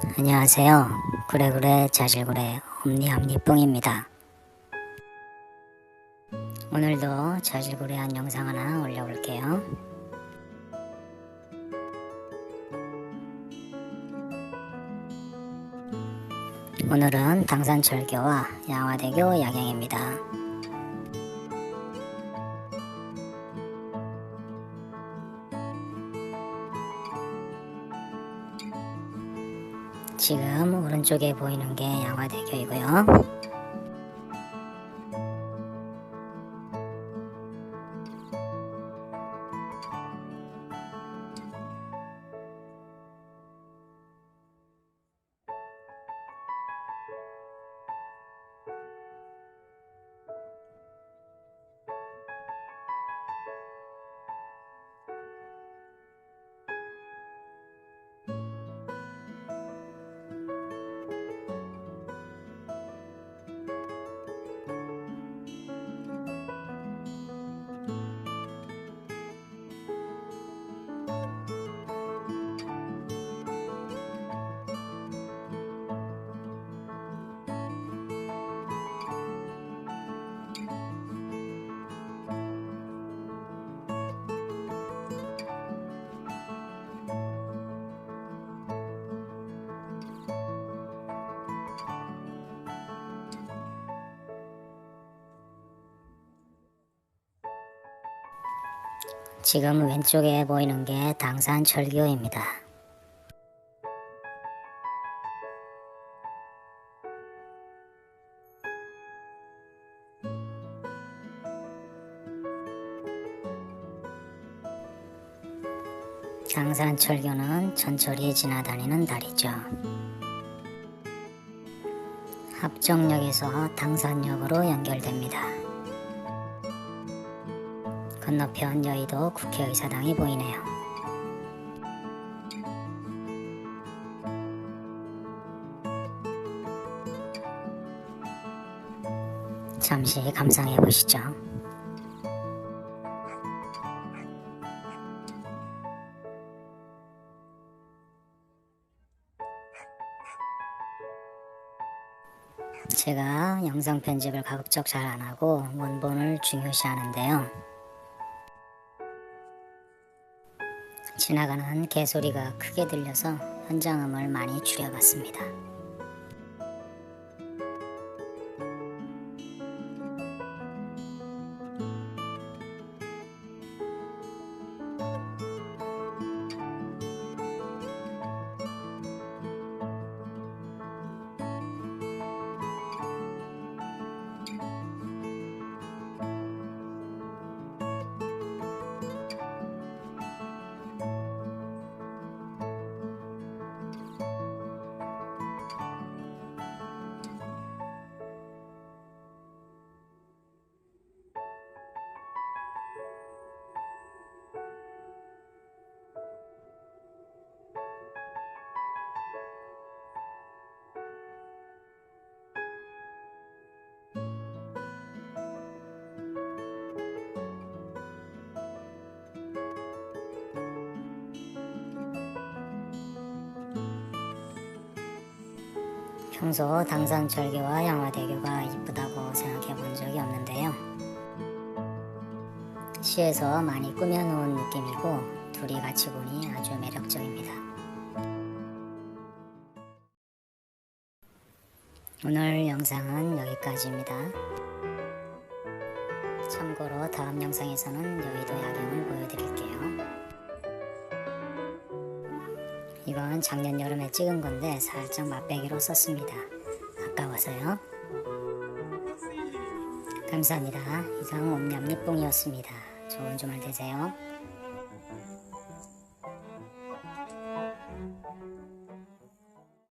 안녕하세요. 구레구레 자질구레 옴니함니뿡입니다. 오늘도 자질구레한 영상 하나 올려볼게요. 오늘은 당산철교와 양화대교 야경입니다. 지금 오른쪽에 보이는 게 양화대교이고요. 지금 왼쪽에 보이는 게 당산 철교입니다. 당산 철교는 전철이 지나다니는 다리죠. 합정역에서 당산역으로 연결됩니다. 건너편 여의도 국회의사당이 보이네요. 잠시 감상해 보시죠. 제가 영상 편집을 가급적 잘 안 하고 원본을 중요시 하는데요. 지나가는 개소리가 크게 들려서 현장음을 많이 줄여봤습니다. 평소 당산절개와 양화대교가 이쁘다고 생각해 본 적이 없는데요. 시에서 많이 꾸며놓은 느낌이고 둘이 같이 보니 아주 매력적입니다. 오늘 영상은 여기까지입니다. 참고로 다음 영상에서는 여의도 야경을 보여드릴게요. 이건 작년 여름에 찍은 건데 살짝 맛배기로 썼습니다. 아까워서요. 감사합니다. 이상 옴냠니뽕이었습니다. 좋은 주말 되세요.